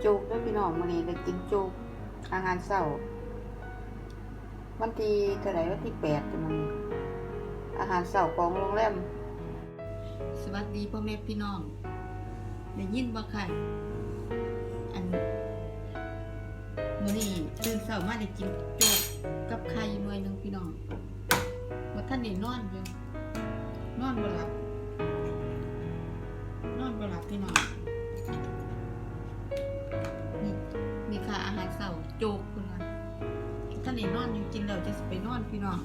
โจ๊กด้วยพี่น้องมื้อนี้ได้กินโจ๊กอาหารเช้าวันที่เท่าไหร่วันที่แปดมื้อนี้อาหารเช้าของโรงแรมสวัสดีพ่อแม่พี่น้องได้ยินบ่ค่ะอันมื้อนี้ตื่นเช้ามาได้กินโจ๊กกับไข่หน่วยหนึงพี่น้องบ่ทันได้นอนอยู่นอนบ่หลับนอนบ่หลับพี่น้อง นี่มีค่าอาหารเช้าโจกคุณว่าท่านนี่นอนอยู่กินแล้วจะไปนอนพี่น้อง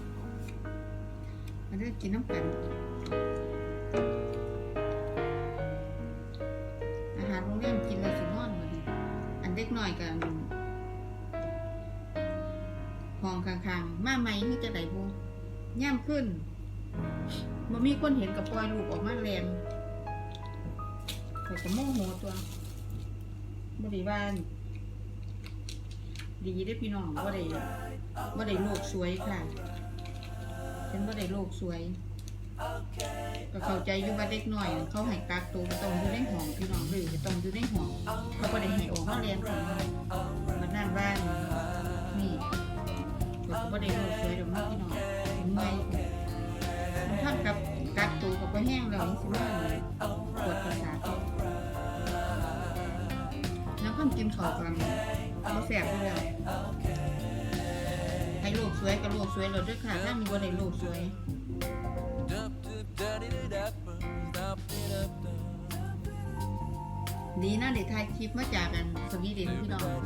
มาเด้กินน้ำกันอาหารโรงแรมกินแล้วสินอนมาดิอันเด็กหน้อยกันห้องข้างๆ มาใหม่ที่จะได้บ่ย่ำขึ้นบ่มีคนเห็นกับปล่อยลูกออกมาแลนข่อยก็โมโหตัว บริวารดีได้พี่น้องบ่ได้บ่ได้โลกสวยค่ะฉันบ่ได้โลกสวย ก็เข้าใจอยู่ว่าเด็กน้อย เขาให้กักตัวต้องอยู่ในห้องพี่น้องหรือก็ต้องอยู่ในห้องเขาบ่ได้ให้ออกมาเรียนของมันนั่นบ้านนี่ก็บ่ได้โลกสวยดอกเนาะพี่น้องเห็นไหมมันท่านกับกักตัวกับบ่แห้งแล้วนี่สิมาปวดประสาท แล้วก็กินข้าวกันบ่แสบเลยให้โลกสวยกับโลกสวยเราด้วยค่ะถ้ามีบ่ได้โลกสวยดีนะเด็กถ่ายคลิปมาจากกันสวีเดนพี่น้อง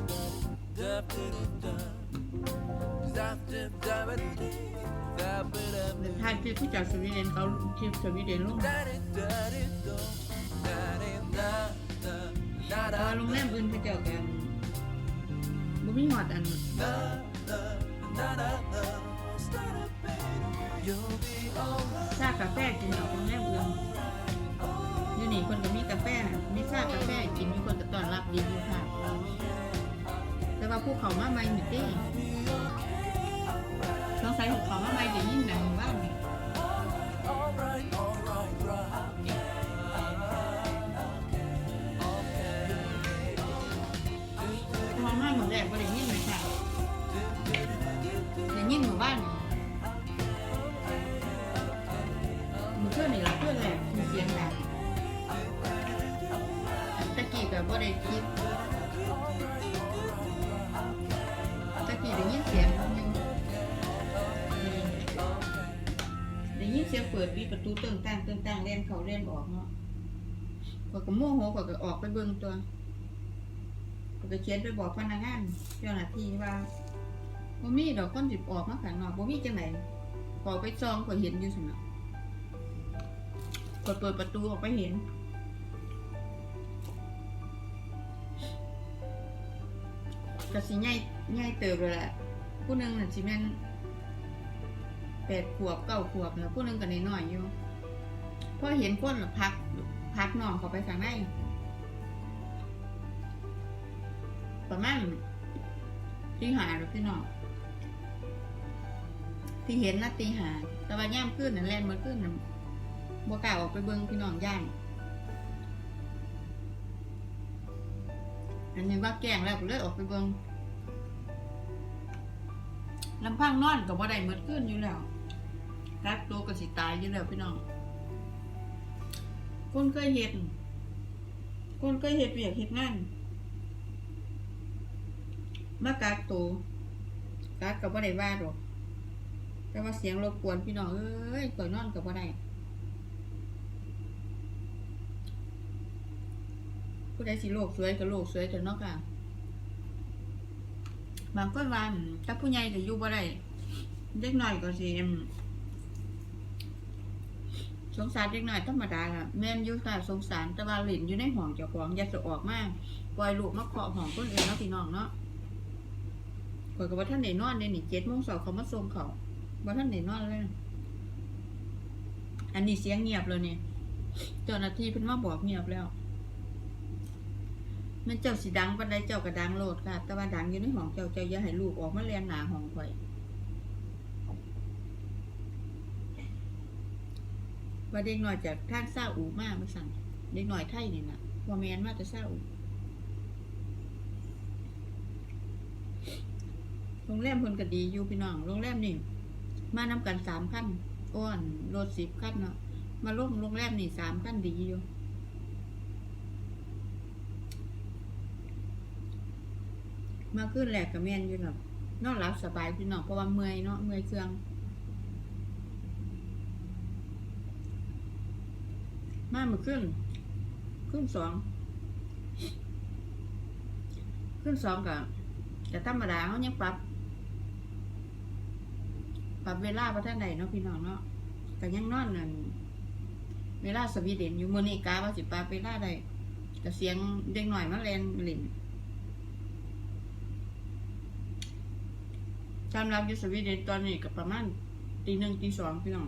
เด็กถ่ายคลิปที่จากสวีเดนเขาคลิปสวีเดนลง แต่ว่าโรงแรมอื่นเขาเจ้ากันบ่มีหอดอันชากาแฟกินดอกโรงแรมอื่นอยู่นี่คนก็มีกาแฟมีชากาแฟกินมีคนก็ต้อนรับดีอยู่ค่ะ แต่ว่าผู้เขามาใหม่หมิเต้น้องใส่ของเขามาใหม่จะยิ่งหนังบ้าน ยินเสียงเปิดปิประตูเติงต่างเติงต่างเล่นเขาเล่นออกเนาะก็ก็โมโหก็ก็ออกไปเบิ่งตัวก็ไปเขียนไปบอกพนักงานเจ้าหน้าที่ว่าบ่มีดอกคนสิออกมาข้างนอกบ่มีจังไหนขอไปจองก็เห็นอยู่ซั่นน่ะกดเปิดประตูออกไปเห็นก็สิง่ายง่ายเติบเลยแหละผู้หนึ่งน่ะสิแม่น แปดขวบเก้าขวบนะผู้นึ่งก็น้อยอยู่พอเห็นคนพักพักน้องเขาไปข้างในประมาณที่หาหรือพี่น้องที่เห็นนะตีหาแต่ว่าย่ามขึ้นน่ะแล่นมาขึ้นน่ะบ่กล้าออกไปเบิ่งพี่น้องย่านอันนี้ว่าแกล้งแล้วก็เลยออกไปเบิ่งลำพังนอนก็บ่ได้หมดขึ้นอยู่แล้ว กักตัวก็สิตายอยู่แล้วพี่น้องคนเคยเฮ็ดคนเคยเฮ็ดเวียกเฮ็ดงานมากักตัวกักก็บ่ได้ว่าดอก แต่ว่าเสียงรบกวนพี่น้องเอ้ยก่อยนอนก็บ่ได้ผู้ใดสิโลกสวยก็โลกสวยแต่นอกอะบางคนว่าถ้าผู้ใหญ่จะอยู่บ่ได้เด็กน้อยก็สิ สงสารเด็กน้อยธรรมดาล่ะแม่นอยู่ค่ะสงสารแต่ว่าหลินอยู่ในห้องเจ้าของอย่าจะออกมากปล่อยลูกมาเคาะห้องคนอื่นเนาะพี่น้องเนาะข่อยก็บ่ทันได้นอนเด้นี่7:00นเขามาส่งเขาบ่าทันได้นอนเลยอันนี้เสียงเงียบเลยเนี่ยเจ้าหน้าที่เพิ่นมาบอกเงียบแล้วมันเจ้าสิดังปานใดเจ้าก็ดังโลดค่ะ แต่ว่าดังอยู่ในห้องเจ้าเจ้าอย่าให้ลูกออกมาเรียนหนาห้องข่อย ว่าเด็กหน่อยจากทาเศร้าอูมากมาสั่งเด็กหน่อยไทยนี่นะว่าแมนมากจะซาอูโรงแรมคนก็ดีอยู่พี่น้องโรงแรมนี่มานำกันสามขั้นอ้อนรถสิบขั้นเนาะมาล่มโรงแรมนี่สามขั้นดีอยู่มาขึ้นแหลกกับแมนอยู่แบบนอนหลับสบายพี่น้องเพราะว่าเมื่อยเนาะเมื่อยเครื่อง มามื่อขึ้นขึ้นสองขึ้นสองกับแต่ธรรมดาเขายังปรับ ปรับเวลาประท่านใดเนาะพี่น้องเนาะแต่ยังนอนนั่นเวลาสวีเดนอยู่มือนี้กาว่าสิปรับเวลาใดแต่เสียงเด็กหน่อยมาแลนเล่นสำหรับอยู่สวีเดนตอนนี้ก็ประมาณตีหนึ่งตีสองพี่น้อง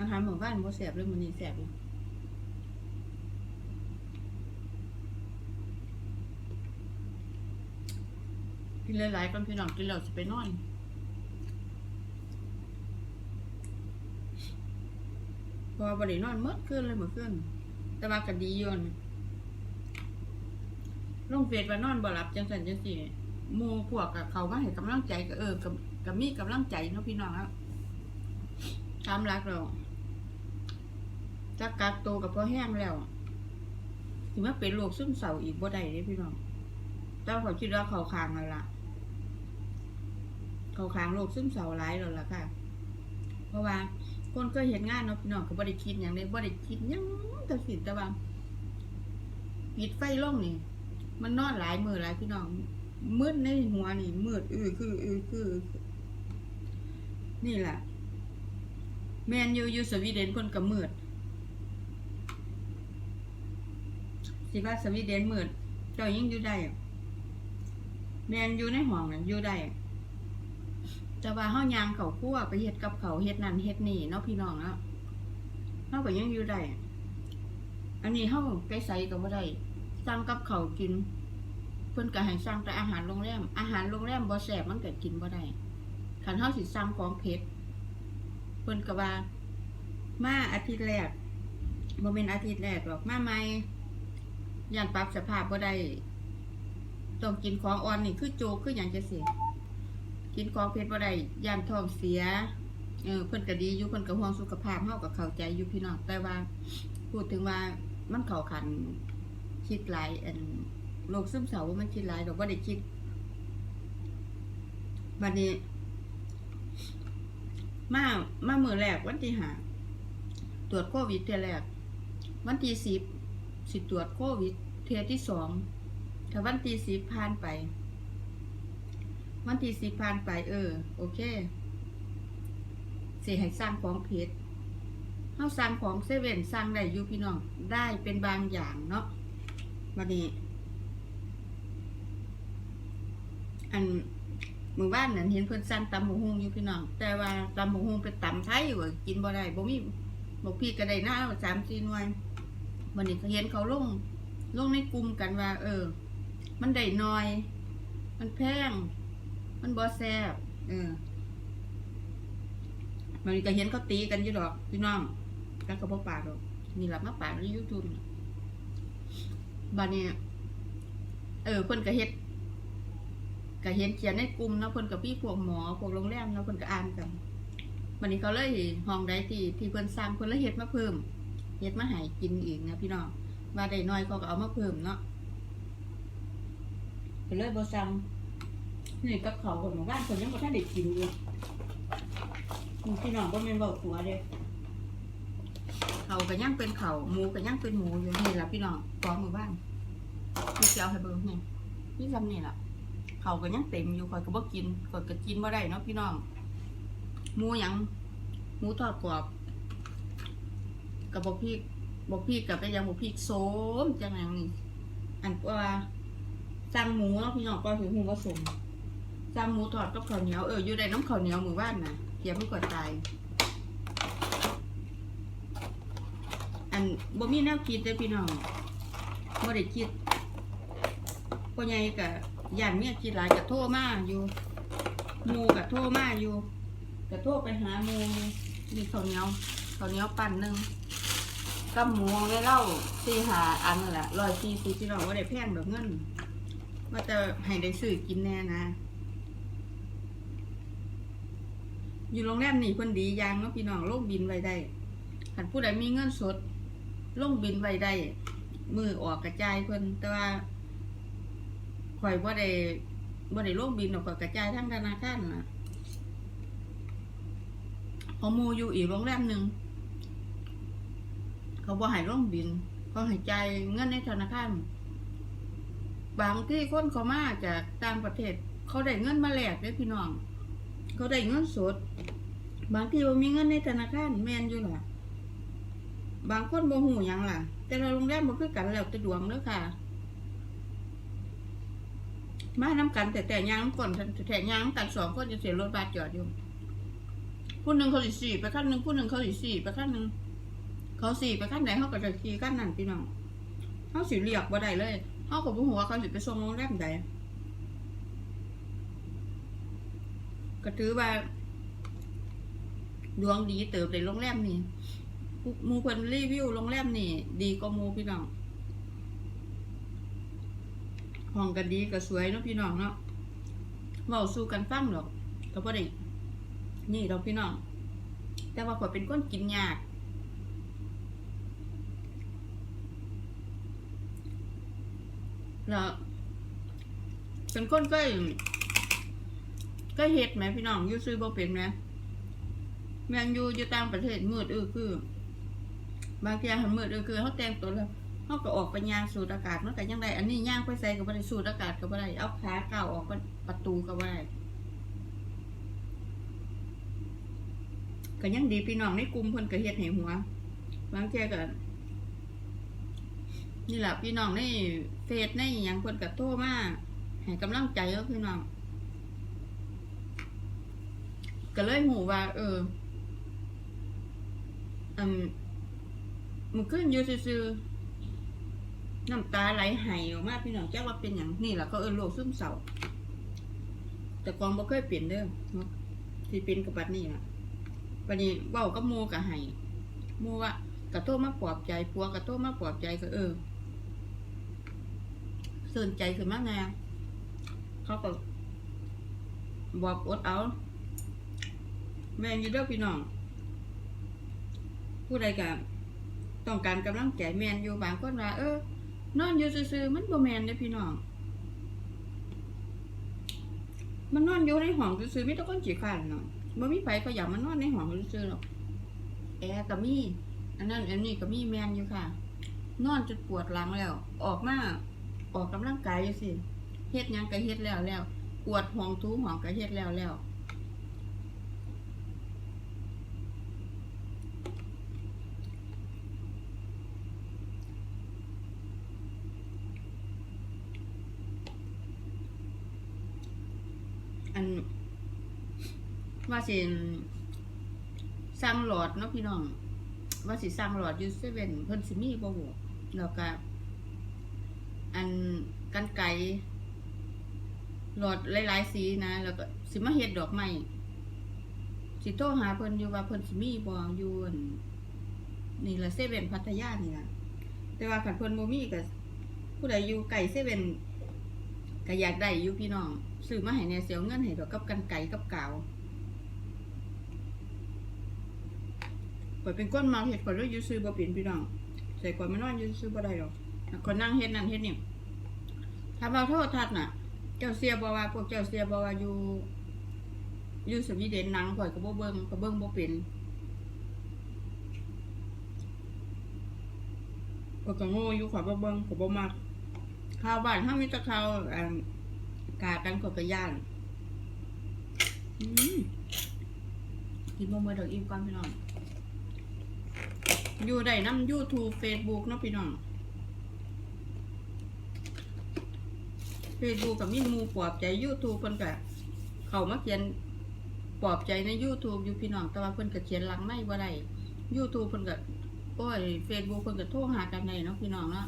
อาหารหมู่บ้านบ่แสบเลยมันนี่แสบเลยกินหลายๆก่อนพี่น้องกินแล้วจะไปนอนเพอบ่ได้นอนหมดคืนเลยเมื่อคืนแต่ว่าก็ดีอยู่นลงเฟซว่านอนบ่หลับจังซั่นจังซี่มูพวกกับเขามาให้กำลังใจก็เออก็ก็มีกำลังใจเนาะพี่น้องครับตามรักเรา จักกักตัวกับพอแห้งแล้วสิมาเป็นโรคซึมเศร้าอีกบ่ได้เด้พี่น้องต่ว่าเขาคิดว่าเขาคางนั่นล่ะเขาคางโรคซึมเศร้าหลายแล้วล่ะค่ะ เพราะว่าคนก็เห็นงานเนาะพี่น้องก็บ่ได้คิดอย่างใดบ่ได้คิดยังแต่สิแต่ว่าปิดไฟลงนี่ มันนอนหลายมือหลายพี่น้องมืดในหัวนี่มืดอือคืออือคือ นี่แหละแมนยูยูสวีเดนคนก็มืด สิว่าสวีเดนมืดเจ้ายังอยู่ได้แมนอยู่ในห้องนั่นอยู่ได้จะว่าเฮายางเขาคั่วไปเฮ็ดกับเขาเฮ็ดนั่นเฮ็ดนี่เนาะพี่น้องเนาะเฮาก็ยังอยู่ได้อันนี้เฮาไปใส่ก็บ่ได้สั่งกับเขากิน เพิ่นก็ให้สั่งแต่อาหารโรงแรมอาหารโรงแรมบ่แซ่บมันก็กินบ่ได้คันเฮาสิสั่งของเผ็ดเพิ่นก็ว่ามาอาทิตย์แรกบ่แม่นอาทิตย์แรกหรอกมาใหม่ ย่านปรับสภาพบ่ได้ต้องกินของอ่อนนี่คือโจกคือหยังจังซี่กินของเผ็ดบ่ได้ย่านท้องเสียเออเพิ่นก็ดีอยู่เพิ่นก็ห่วงสุขภาพเฮาก็เข้าใจอยู่พี่น้องแต่ว่า พูดถึงว่ามันเข้าขันคิดหลายอันโรคซึมเศร้าว่ามันคิดหลายดอกบ่ได้คิดบัดนี้มามามือแรกวันที่หาตรวจโควิดเทื่อแรกวันที่สิบ สิตรวจโควิด เทื่อที่สองถ้าวันที่สิบผ่านไป วันที่สิผ่านไป เออ โอเคสิให้สร้างของเพชรเฮาสร้างของเซเว่นสร้างได้อยู่พี่น้อง ได้เป็นบางอย่างเนาะวันนี้ อันมือบ้านนั่นเห็นเพิ่อนสั่งตำหมูฮุงอยู่พี่น้อง แต่ว่าตำหมูฮุงเป็นตำไทยว่กินบ่ได้บ่มีบอกพี่ก็ได้หน้าสามสี่หน่วย วันนี้เห็นเขาลงลงในกลุ่มกันว่า เออ มันได้น้อย มันแพง มันบ่แซบเออมันก็เห็นเขาตีกันอยู่ดอกพี่น้องแล้วก็บ่ปากดอกนี่ล่ะมาปากใน YouTube น่ะบัดนี้เออเพิ่นก็เฮ็ดก็เห็นเขียนในกลุ่มเนาะเพิ่นก็พี่พวกหมอพวกโรงแรมเนาะเพิ่นก็อ่านกันบัดนี้เขาเลยห้องใดที่ที่เพิ่นสร้างเพิ่นเลยเฮ็ดมาเพิ่ม เฮ็ดมาให้กินอีกนะพี่น้องว่าได้น้อยเขาก็เอามาเพิ่มเนาะก็เลยบ่ซ้ำนี่กับเขาคนหมู่บ้านคนยังบ่ทันได้กินอยู่พี่น้องบ่แม่นเว้าผัวเด้เขาก็ยังเป็นเขาหมูก็ยังเป็นหมูอยู่นี่ล่ะพี่น้องของหมู่บ้านพี่เจ้าให้เบิ่งนี่พี่ซำนี่ล่ะเขาก็ยังเต็มอยู่ข่อยก็บ่กินข่อยก็กินบ่ได้เนาะพี่น้องหมูยังหมูทอดกรอบ กับบ่พริกบ่พริกกับไปยังบ่พริกโสมจังหยังนี่อันว่าสั่งหมูเนาะพี่น้องก็ถือหูว่าสมจำหมูทอดกับข้าวเหนียวเอออยู่ในน้ำข้าวเหนียวมู่บ้านนะเกียบไม่กดตายอันบ่มีแนวคิดเลยพี่น้องบ่ได้คิดพ่อใหญ่กับย่านเมียคิดหลายกับโทรมาอยู่หมูกับโทรมาอยู่กระโทษไปหาหมูมีข้าวเหนียวข้าวเหนียวปั่นหนึ่ง กับหมูไว้เล่าสี่หาอันนั่นแหละร้อยสี่สิบพี่น้องว่าได้แพงดอกเงินว่าจะให้ได้ซื้อกินแน่นะ อยู่โรงแรมนี่เพิ่นดียางเนาะพี่น้องลงบินไว้ได้คันผู้ใดมีเงินสดลงบินไว้ได้มือออกกระจายเพิ่นแต่ว่าข่อยบ่าได้บ่ได้ลงบินออกกระจายทั้งธนาคารนะพอมูอยู่อีกโรงแรมหนึ่ง เขาบ่ให้ลงบิน เขาให้จ่ายเงินในธนาคารบางที่คนเขามาจากต่างประเทศ เขาได้เงินมาแลกเด้พี่น้อง เขาได้เงินสด บางที่บ่มีเงินในธนาคารแมนอยู่ล่ะ บางคนบ่หูหยังล่ะ แต่ละโรงแรมบ่คือกันแล้วแต่ดวงเด้อค่ะ มาน้ำกันแต่แต่ยางก่อนแต่แต่ยางน้ำกันสองคนจะเสียรถบัสจอดอยู่ผู้หนึ่งเขาสิสี่ไปขั้นหนึ่งผู้หนึ่งเขาสิสี่ไปขั้นหนึ่ง เขาสี่ไปขั้นไหนเขาก็จะขี่ขั้นนั่นพี่น้องเขาสิเรียกบ่ได้เลยเขาก็บ่ฮู้ว่าเขาสิไปส่งโรงแรมใดก็ถือว่า ดวงดีเติบในโรงแรมนี่มูเพิ่นรีวิวโรงแรมนี่ ดีกว่ามูพี่น้องห้องก็ดีก็สวยเนาะพี่น้องเนาะเว้าสู้กันฟังหรอกก็บ่ได้นี่ดอกพี่น้อง แต่ว่าข่อยเป็นคนกินยาก แล้วเป็นคนก็ก็เฮ็ดไหมพี่น้องอยู่ซื้อบ่เป็นไหมแมงอยู่อยู่ต่างประเทศมืดเออคือ บางทีหันมืดเออคือเขาแต่งตัวแล้วเขาก็ออกไปย่างสูดอากาศมันก็ยังได้อันนี้ย่างไปใส่ก็บ่ได้สูดอากาศก็บ่ได้เอาขาเก่าออกประตูก็บ่ได้ก็ยังดีพี่น้องในกลุ่มเพิ่นก็เฮ็ดให้หัวบางเทีก็ นี่แหละพี่น้องในเฟซในหยังเพิ่นก็โทรมาให้กำลังใจเนาะพี่น้องก็เลยหูว่า เอออืมมันขึ้นอยู่ซื่อน้ำตาไหลไหายออกมาพี่น้องแจ้งว่าเป็นอย่างนี่แหละก็เออโรคซึมเศร้าแต่กองบ่เคยเปลี่ยนเด้อที่เป็นกับบัดนี้ล่ะวันนี้เว้ากับโมกับไหโมว่ากระโทษมาปลอบใจปัวกระโทษมาปลอบใจก็เออ สื่นใจขึ้นมาไงเขาก็บอกอดเอา แม่นอยู่เด้อพี่น้อง ผู้ใดก็ต้องการกำลังใจแม่นอยู่บางคนว่าเออนอนอยู่ซื่อๆมันบ่แม่นเด้อพี่น้อง มันนอนอยู่ในห้องซื่อๆมีแต่คนขี้ขาดเนาะบ่มีไผเขาอยามานอนในห้องซื่อๆหรอกแอร์ก็มีอันนั้นอันนี้ก็มีแม่นอยู่ค่ะ นอนจนปวดหลังแล้ว ออกมา ออกกำลังกายอยู่สิเฮ็ดยังก็เฮ็ดแล้วแล้วปวดห้องทูห้องก็เฮ็ดแล้วแล้วอันว่าสิสร้างหลอดเนาะพี่น้อง ว่าสิสร้างหลอดอยูเซเว่นเพิ่นสิมีบ่บ่แล้วก็ อันกันไกรหลอดหลายๆสีนะ แล้วก็สิมาเฮ็ดดอกไม้สิโทรหาเพิ่นอยู่ว่าเพิ่นสิมีบ่อยู่นนี่ละเซเว่นพัทยานี่ล่ะ แต่ว่าคันเพิ่นบ่มีก็ผู้ใดอยู่ไกลเซเว่นก็อยากได้อยู่พี่น้องซื้อมาให้แหน่เสียเงินให้ดอกกับกันไกรกับกาวข่อยเป็นก้นมาเฮ็ดข่อยเลยอยู่ซื้อบ่เป็นพี่น้องใส่ข่อยมานอนอยู่ซื้อบ่ได้ดอก ข่อยนั่งเฮ็ดนั่นเฮ็ดนี่ถ้าเอาโทษทัดน่ะ เจ้าเสียบ่ว่าพวกเจ้าเสียบ่ว่าอยู่อยู่สวีเดนหนังข่อยก็บ่เบิ่งก็เบิ่งบ่เป็นข่อยก็โง่อยู่ข่อยบ่เบิ่งข่อยบ่มักข่าวบ้านเฮามีแต่ข่าวอ่ากากันข่อยก็ย่านอืมกินบ่มื้อดอกอิ่มก่อนพี่น้องอยู่ได้นํ YouTube Facebook เนาะพี่น้อง Facebook กับมีหมู่ปลอบใจ YouTube เพิ่นก็เข้ามาเขียนปลอบใจใน YouTube อยู่พี่น้องแต่ว่าเพิ่นก็เขียนหลังไม่บ่ได้ YouTube เพิ่นก็โอ้ย Facebook เพิ่นก็โทรหากันได้เนาะพี่น้องเนาะ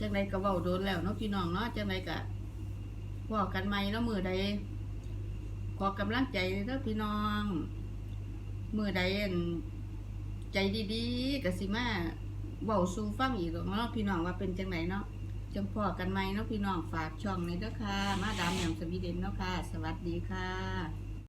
จังไดก็เว้าโดนแล้วเนาะพี่น้องเนาะจังไดก็เว้ากันใหม่เนาะมื้อใดขอกำลังใจเด้อพี่น้องมือใดใจดีๆก็สิมาเว้าสู่ฟังอีกเนาะพี่น้องว่าเป็นจังไหนเนาะ จังพอกันไหมเนาะพี่น้องฝากช่องนี้เด้อค่ะ มาดามแหม่มสวีเดนเนาะค่ะ สวัสดีค่ะ